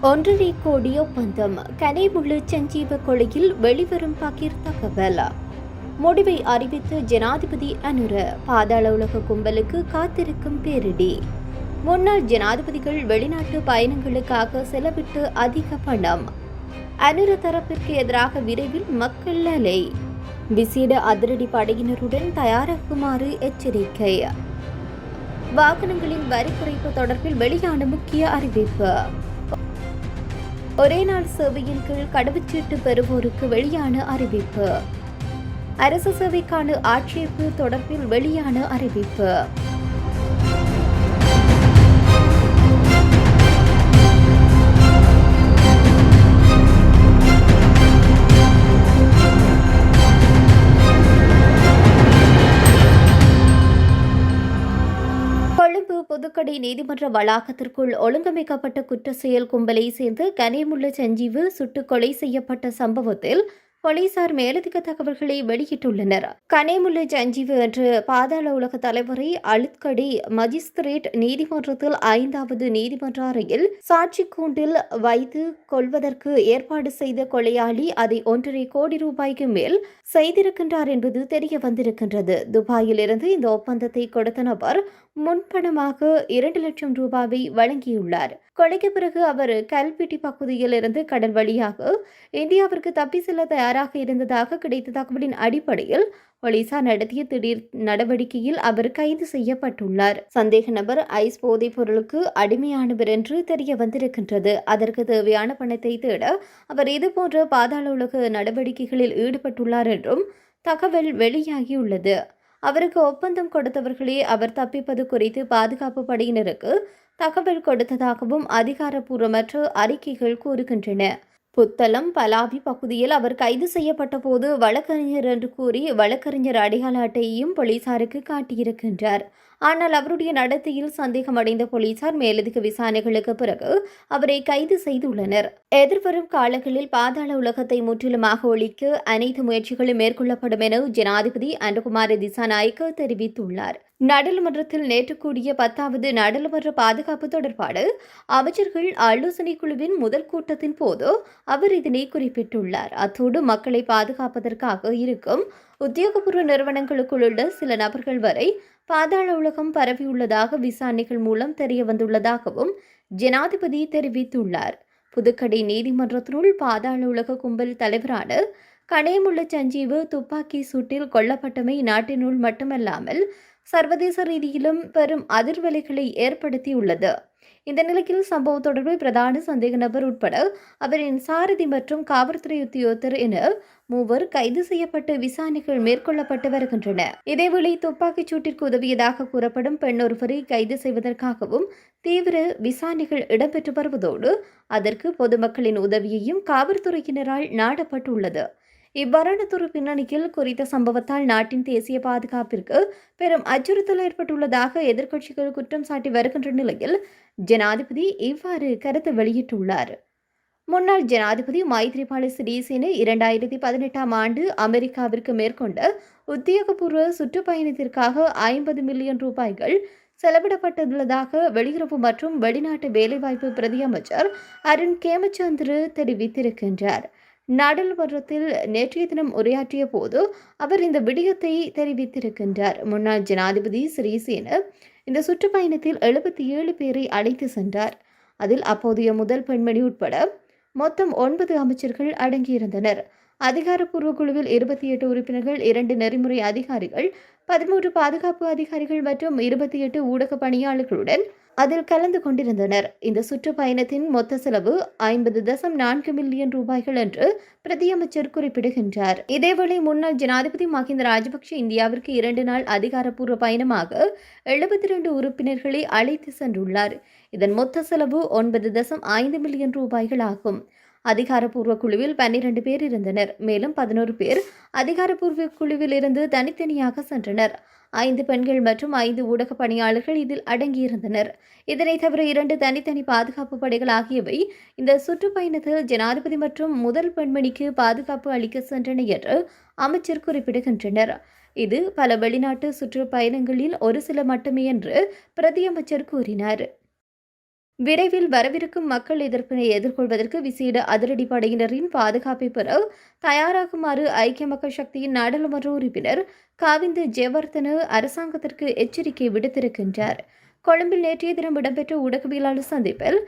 ஒன்றரை கோடி ஒப்பந்தம் கனைமுள்ளு சஞ்சீவ கொலையில் வெளிவரும் பகிர் தகவல். முடிவை அறிவித்த ஜனாதிபதி அனுர பாதாள உலக கும்பலுக்கு காத்திருக்கும் பேரிடி. முன்னாள் ஜனாதிபதிகள் வெளிநாட்டு பயணங்களுக்காக செலவிட்டு அதிக பணம். அனுர தரப்பிற்கு எதிராக விரைவில் மக்கள் அலை. விசேட அதிரடி படையினருடன் தயாராகுமாறு எச்சரிக்கை. வாகனங்களின் வரி குறைப்பு தொடர்பில் வெளியான முக்கிய அறிவிப்பு. ஒரே நாள் சேவையின் கீழ் கடவுச்சீட்டு பெறுவோருக்கு வெளியான அறிவிப்பு. அரசு சேவைக்கான ஆட்சேர்ப்பு தொடர்பில் வெளியான அறிவிப்பு. புதுக்கடை நீதிமன்ற வளாகத்திற்குள் ஒழுங்கமைக்கப்பட்ட குற்ற செயல் கும்பலை சேர்ந்து கனியமுள்ள சஞ்சீவு சுட்டுக் கொலை செய்யப்பட்ட சம்பவத்தில் போலீசார் மேலதிக தகவல்களை வெளியிட்டுள்ளனர். கனேமுல்ல ஜஞ்சீவு என்று பாதாள உலக தலைவரை அழுத்கடி மஜிஸ்திரேட் நீதிமன்றத்தில் ஐந்தாவது நீதிமன்ற அறையில் சாட்சி கூண்டில் வைத்து கொள்வதற்கு ஏற்பாடு செய்த கொலையாளி அதை ஒன்றரை கோடி ரூபாய்க்கு மேல் செய்திருக்கின்றார் என்பது தெரிய வந்திருக்கின்றது. துபாயில் இருந்து இந்த ஒப்பந்தத்தை கொடுத்த நபர் முன்பணமாக இரண்டு லட்சம் ரூபாவை வழங்கியுள்ளார். கொலைக்கு பிறகு அவர் கல்பிட்டி பகுதியில் இருந்து கடல் வழியாக இந்தியாவிற்கு தப்பி செல்ல தயாராக இருந்ததாக கிடைத்த தகவலின் அடிப்படையில் போலீசார் நடத்திய திடீர் நடவடிக்கையில் அவர் கைது செய்யப்பட்டுள்ளார். சந்தேக நபர் ஐஸ் போதைப் பொருளுக்கு அடிமையானவர் என்று தெரிய வந்திருக்கின்றது. அதற்கு தேவையான பணத்தை தேட அவர் இதுபோன்ற பாதாள உலக நடவடிக்கைகளில் ஈடுபட்டுள்ளார் என்றும் தகவல் வெளியாகியுள்ளது. அவருக்கு ஒப்பந்தம் கொடுத்தவர்களே அவர் தப்பிப்பது குறித்து பாதுகாப்பு படையினருக்கு தகவல் கொடுத்ததாகவும் அதிகாரப்பூர்வமற்ற அறிக்கைகள் கூறுகின்றன. புத்தளம் பலாவி பகுதியில் அவர் கைது செய்யப்பட்ட போது வழக்கறிஞர் என்று கூறி வழக்கறிஞர் அடையாள அட்டையையும் போலீசாருக்கு காட்டியிருக்கின்றார். ஆனால் அவருடைய நடத்தையில் சந்தேகமடைந்த போலீசார் மேலதிக விசாரணைகளுக்கு பிறகு அவரை கைது செய்துள்ளனர். எதிர்வரும் காலங்களில் பாதாள உலகத்தை முற்றிலுமாக ஒழிக்க அனைத்து முயற்சிகளும் மேற்கொள்ளப்படும் என ஜனாதிபதி அனுகுமார திசாநாயக்க தெரிவித்துள்ளார். நாடாளுமன்றத்தில் நேற்று கூடிய பத்தாவது நாடாளுமன்ற பாதுகாப்பு தொடர்பாடு அமைச்சர்கள் ஆலோசனை குழுவின் முதல் கூட்டத்தின் போது அவர் இதனை குறிப்பிட்டுள்ளார். அத்தோடு மக்களை பாதுகாப்பதற்காக இருக்கும் உத்தியோகபூர்வ நிறுவனங்களுக்குள் உள்ள சில நபர்கள் வரை பாதாள உலகம் பரவியுள்ளதாக விசாரணைகள் மூலம் தெரிய வந்துள்ளதாகவும் ஜனாதிபதி தெரிவித்துள்ளார். புதுக்கடை நீதிமன்றத்தினுள் பாதாள உலக கும்பல் தலைவரான கணேமுள்ள சஞ்சீவு துப்பாக்கி சூட்டில் கொல்லப்பட்டமை நாட்டினுள் மட்டுமல்லாமல் சர்வதேச ரீதியிலும் பெரும் அதிர்வலைகளை ஏற்படுத்தியுள்ளது. இந்த நிலையில் சம்பவம் தொடர்பில் பிரதான சந்தேக நபர் உட்பட அவரின் சாரதி மற்றும் காவல்துறை உத்தியோகத்தர் என மூவர் கைது செய்யப்பட்டு விசாரணைகள் மேற்கொள்ளப்பட்டு வருகின்றன இதேவேளை துப்பாக்கிச் சூட்டிற்கு உதவியதாக கூறப்படும் பெண் ஒருவரை கைது செய்வதற்காகவும் தீவிர விசாரணைகள் இடம்பெற்று வருவதோடு அதற்கு பொதுமக்களின் உதவியையும் காவல்துறையினரால் நாடப்பட்டுள்ளது. இவ்வரணத்துறை பின்னணியில் குறித்த சம்பவத்தால் நாட்டின் தேசிய பாதுகாப்பிற்கு பெரும் அச்சுறுத்தல் ஏற்பட்டுள்ளதாக எதிர்க்கட்சிகள் குற்றம் சாட்டி வருகின்ற நிலையில் ஜனாதிபதி இவ்வாறு கருத்து வெளியிட்டுள்ளார். முன்னாள் ஜனாதிபதி மைத்ரிபால சிறிசேன இரண்டாயிரத்தி பதினெட்டாம் ஆண்டு அமெரிக்காவிற்கு மேற்கொண்ட உத்தியோகபூர்வ சுற்றுப்பயணத்திற்காக ஐம்பது மில்லியன் ரூபாய்கள் செலவிடப்பட்டுள்ளதாக வெளியுறவு மற்றும் வெளிநாட்டு வேலைவாய்ப்பு பிரதியமைச்சர் அருண் கேமச்சந்திர தெரிவித்திருக்கின்றார். நாடாளுமன்றத்தில் நேற்றைய தினம் உரையாற்றிய போது அவர் இந்த விடயத்தை தெரிவித்திருக்கின்றார். முன்னாள் ஜனாதிபதி சிறிசேன இந்த சுற்றுப்பயணத்தில் எழுபத்தி ஏழு பேரை அழைத்து சென்றார். அதில் அப்போதைய முதல் பெண்மணி உட்பட மொத்தம் ஒன்பது அமைச்சர்கள் அடங்கியிருந்தனர். அதிகாரப்பூர்வ குழுவில் இருபத்தி எட்டு உறுப்பினர்கள் இரண்டு நெறிமுறை அதிகாரிகள் பதிமூன்று பாதுகாப்பு அதிகாரிகள் மற்றும் இருபத்தி எட்டு ஊடக பணியாளர்களுடன் அதில் கலந்து கொண்டிருந்தனர். இந்த சுற்றுப்பயணத்தின் மொத்த செலவு ஐம்பது தசம் நான்கு மில்லியன் ரூபாய்கள் என்று பிரதியமைச்சர் குறிப்பிடுகின்றார். இதேவேளை முன்னாள் ஜனாதிபதி மஹிந்த ராஜபக்ஷ இந்தியாவிற்கு இரண்டு நாள் அதிகாரப்பூர்வ பயணமாக எழுபத்தி இரண்டு உறுப்பினர்களை அழைத்து சென்றுள்ளார். இதன் மொத்த செலவு ஒன்பது தசம் ஐந்து மில்லியன் ரூபாய்கள் ஆகும். அதிகாரப்பூர்வ குழுவில் பன்னிரண்டு பேர் இருந்தனர். மேலும் பதினோரு பேர் அதிகாரப்பூர்வ குழுவில் இருந்து தனித்தனியாக சென்றனர். ஐந்து பெண்கள் மற்றும் ஐந்து ஊடக பணியாளர்கள் இதில் அடங்கியிருந்தனர். இதனை தவிர இரண்டு தனித்தனி பாதுகாப்பு படைகள் ஆகியவை இந்த சுற்றுப்பயணத்தில் ஜனாதிபதி மற்றும் முதல் பெண்மணிக்கு பாதுகாப்பு அளிக்க சென்றன என்று அமைச்சர் குறிப்பிடுகின்றனர். இது பல வெளிநாட்டு சுற்றுப்பயணங்களில் ஒரு சில மட்டுமே என்று பிரதியமைச்சர் கூறினார். விரைவில் வரவிருக்கும் மக்கள் எதிர்ப்பினை எதிர்கொள்வதற்கு விசேட அதிரடி படையினரின் பாதுகாப்பை பெற தயாராகுமாறு ஐக்கிய மக்கள் சக்தியின் நாடாளுமன்ற உறுப்பினர் காவிந்து ஜெயவர்தன அரசாங்கத்திற்கு எச்சரிக்கை விடுத்திருக்கின்றார். கொழும்பில் நேற்றைய தினம் இடம்பெற்ற ஊடகவியலாளர் சந்திப்பில்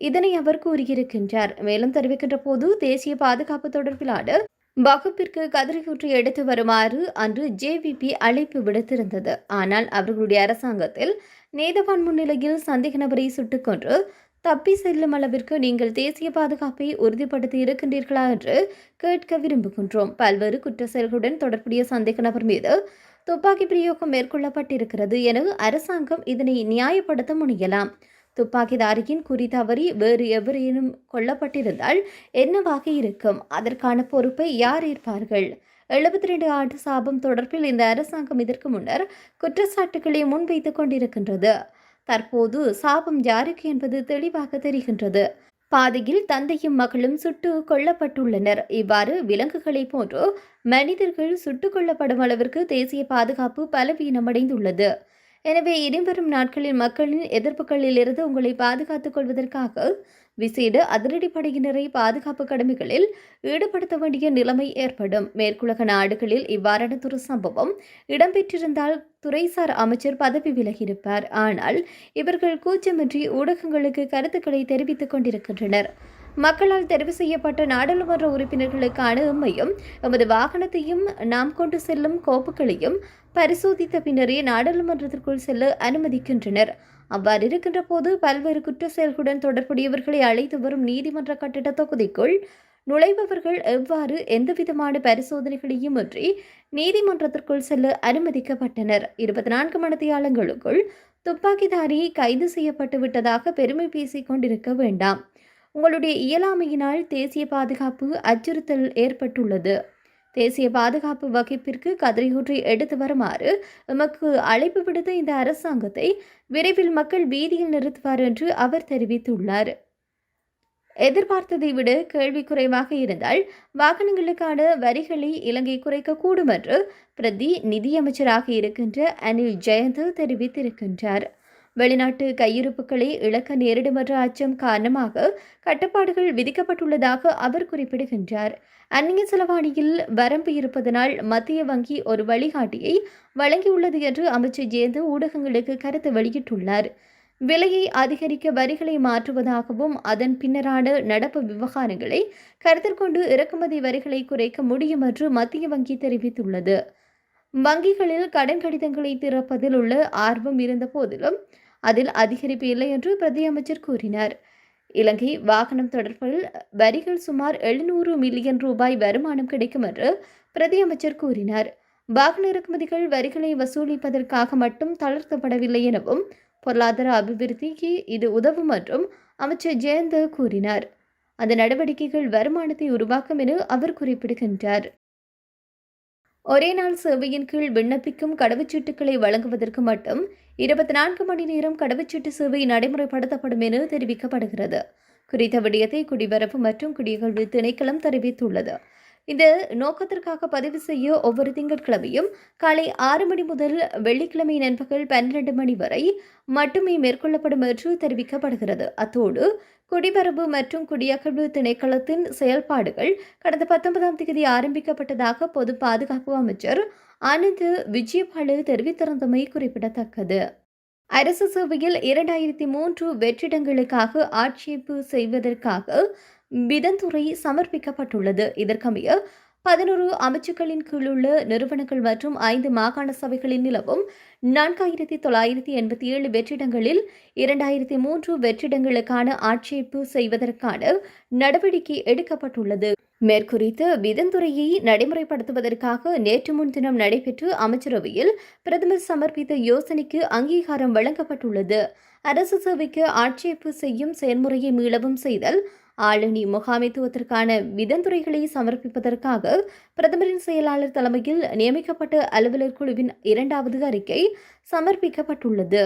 இதனை அவர் கூறியிருக்கின்றார். மேலும் தெரிவிக்கின்ற போது தேசிய பாதுகாப்பு தொடர்பிலான வகுப்பிற்கு கதிரையூற்றி எடுத்து வருமாறு அன்று ஜேவிபி அழைப்பு விடுத்திருந்தது. ஆனால் அவர்களுடைய அரசாங்கத்தில் நேதவான் முன்னிலையில் சந்தேக நபரை சுட்டுக் கொன்று தப்பி செல்லும் அளவிற்கு நீங்கள் தேசிய பாதுகாப்பை உறுதிப்படுத்தி இருக்கின்றீர்களா என்று கேட்க விரும்புகின்றோம். பல்வேறு குற்ற செயல்களுடன் தொடர்புடைய சந்தேக நபர் மீது துப்பாக்கி பிரயோகம் மேற்கொள்ளப்பட்டிருக்கிறது என அரசாங்கம் இதனை நியாயப்படுத்த முடியலாம் துப்பாக்கிதாரியின் குறி தவறி வேறு எவரேனும் கொல்லப்பட்டிருந்தால் என்னவாக இருக்கும்? அதற்கான பொறுப்பை யார் ஏற்பார்கள்? எழுபத்தி ரெண்டு ஆண்டு சாபம் தொடர்பில் இந்த அரசாங்கம் இதற்கு முன்னர் குற்றச்சாட்டுக்களை முன்வைத்துக் கொண்டிருக்கின்றது. தற்போது சாபம் யாருக்கு என்பது தெளிவாக தெரிகின்றது. பாதையில் தந்தையும் மகளும் சுட்டு கொல்லப்பட்டுள்ளனர். இவ்வாறு விலங்குகளை போன்று மனிதர்கள் சுட்டுக் கொல்லப்படும் அளவிற்கு தேசிய பாதுகாப்பு பலவீனமடைந்துள்ளது. எனவே இனிவரும் நாட்களில் மக்களின் எதிர்ப்புகளில் இருந்து உங்களை பாதுகாத்துக் கொள்வதற்காக விசேட அதிரடிப்படையினரை பாதுகாப்பு கடமைகளில் ஈடுபடுத்த வேண்டிய நிலைமை ஏற்படும். மேற்குலக நாடுகளில் இவ்வாறான துறை சம்பவம் இடம்பெற்றிருந்தால் துறைசார் அமைச்சர் பதவி விலகியிருப்பார். ஆனால் இவர்கள் கூச்சமின்றி ஊடகங்களுக்கு கருத்துக்களை தெரிவித்துக் கொண்டிருக்கின்றனர். மக்களால் தெரிவு செய்யப்பட்ட நாடாளுமன்ற உறுப்பினர்களுக்கான எம்மையும் எமது வாகனத்தையும் நாம் கொண்டு செல்லும் கோப்புகளையும் பரிசோதித்த பின்னரே நாடாளுமன்றத்திற்குள் செல்ல அனுமதிக்கின்றனர். அவ்வாறு இருக்கின்ற போது பல்வேறு குற்ற செயல்களுடன் தொடர்புடையவர்களை அழைத்து வரும் நீதிமன்ற கட்டிட தொகுதிக்குள் நுழைபவர்கள் எவ்வாறு எந்தவிதமான பரிசோதனைகளையும் இன்றி நீதிமன்றத்திற்குள் செல்ல அனுமதிக்கப்பட்டனர். இருபத்தி நான்கு மணித்தியாளங்களுக்குள் துப்பாக்கிதாரி கைது செய்யப்பட்டு விட்டதாக பெருமை பேசிக் கொண்டிருக்க வேண்டாம். உங்களுடைய இயலாமையினால் தேசிய பாதுகாப்பு அச்சுறுத்தல் ஏற்பட்டுள்ளது. தேசிய பாதுகாப்பு வகுப்பிற்கு கதிரையூற்றி எடுத்து வருமாறு எமக்கு அழைப்பு விடுத்த இந்த அரசாங்கத்தை விரைவில் மக்கள் வீதியில் நிறுத்துவார் என்று அவர் தெரிவித்துள்ளார். எதிர்பார்த்ததை விட கேள்வி குறைவாக இருந்தால் வாகனங்களுக்கான வரிகளை இலங்கை குறைக்கக்கூடும் என்று பிரதி நிதியமைச்சராக இருக்கின்ற அனில் ஜெயந்த் தெரிவித்திருக்கின்றார். வெளிநாட்டு கையிருப்புகளை இழக்க நேரிடும் என்ற அச்சம் காரணமாக கட்டுப்பாடுகள் விதிக்கப்பட்டுள்ளதாக அவர் குறிப்பிடுகின்றார். அந்நிய செலவாணியில் வரம்பு இருப்பதனால் மத்திய வங்கி ஒரு வழிகாட்டியை வழங்கியுள்ளது என்று அமைச்சர் ஜெயந்த் ஊடகங்களுக்கு கருத்து வெளியிட்டுள்ளார். விலையை அதிகரிக்க வரிகளை மாற்றுவதாகவும் அதன் பின்னரான நடப்பு விவகாரங்களை கருத்தில் கொண்டு இறக்குமதி வரிகளை குறைக்க முடியும் என்று மத்திய வங்கி தெரிவித்துள்ளது. வங்கிகளில் கடன் கடிதங்களை திறப்பதில் உள்ள ஆர்வம் இருந்த போதிலும் அதில் அதிகரிப்பு இல்லை என்று பிரதி அமைச்சர் கூறினார். இலங்கை வாகனம் தொடர்பில் வரிகள் சுமார் எழுநூறு மில்லியன் ரூபாய் வருமானம் கிடைக்கும் என்று பிரதி அமைச்சர் கூறினார். வாகன இறக்குமதிகள் வரிகளை வசூலிப்பதற்காக மட்டும் தளர்த்தப்படவில்லை எனவும் பொருளாதார அபிவிருத்திக்கு இது உதவும் என்றும் அமைச்சர் ஜெயந்த கூறினார். அந்த நடவடிக்கைகள் வருமானத்தை உருவாக்கும் என அவர் குறிப்பிடுகின்றார். ஒரே நாள் சேவையின் கீழ் விண்ணப்பிக்கும் கடவுச்சீட்டுகளை வழங்குவதற்கு மட்டும் இருபத்தி நான்கு மணி நேரம் கடவுச்சீட்டு சேவை நடைமுறைப்படுத்தப்படும் என தெரிவிக்கப்படுகிறது. குறித்த விடயத்தை குடிவரப்பு மற்றும் குடியகல்வி திணைக்களம் தெரிவித்துள்ளது. இந்த நோக்கத்திற்காக பதிவு செய்ய ஒவ்வொரு திங்கட்கிழமையும் காலை ஆறு மணி முதல் வெள்ளிக்கிழமை நண்பகல் பன்னிரண்டு மணி வரை மட்டுமே மேற்கொள்ளப்படும் என்று தெரிவிக்கப்படுகிறது. அத்தோடு குடிவரவு மற்றும் குடியகழ்வு திணைக்களத்தின் செயல்பாடுகள் கடந்த பத்தொன்பதாம் தேதி ஆரம்பிக்கப்பட்டதாக பொது பாதுகாப்பு அமைச்சர் ஆனந்த் விஜயபாலு தெரிவித்திருந்தமை குறிப்பிடத்தக்கது. அரசு சேவையில் இரண்டாயிரத்தி மூன்று வெற்றிடங்களுக்காக ஆட்சேப்பு செய்வதற்காக விதந்துறை சமர்ப்பிக்கப்பட்டுள்ளது. இதற்கமைய பதினோரு அமைச்சுக்களின் கீழுள்ள நிறுவனங்கள் மற்றும் ஐந்து மாகாண சபைகளின் நிலவும் நான்காயிரத்தி தொள்ளாயிரத்தி எண்பத்தி ஏழு வெற்றிடங்களில் இரண்டாயிரத்தி மூன்று வெற்றிடங்களுக்கான ஆட்சேர்ப்பு செய்வதற்கான நடவடிக்கை எடுக்கப்பட்டுள்ளது. மேற்குறித்த விதந்துறையை நடைமுறைப்படுத்துவதற்காக நேற்று முன்தினம் நடைபெற்று அமைச்சரவையில் பிரதமர் சமர்ப்பித்த யோசனைக்கு அங்கீகாரம் வழங்கப்பட்டுள்ளது. அரசு சேவைக்கு ஆட்சேர்ப்பு செய்யும் செயல்முறையை மீளவும் செய்தல் ஆளணி முகாமைத்துவத்திற்கான விதந்துறைகளை சமர்ப்பிப்பதற்காக பிரதமரின் செயலாளர் தலைமையில் நியமிக்கப்பட்ட அலுவலர் குழுவின் இரண்டாவது அறிக்கை சமர்ப்பிக்கப்பட்டுள்ளது.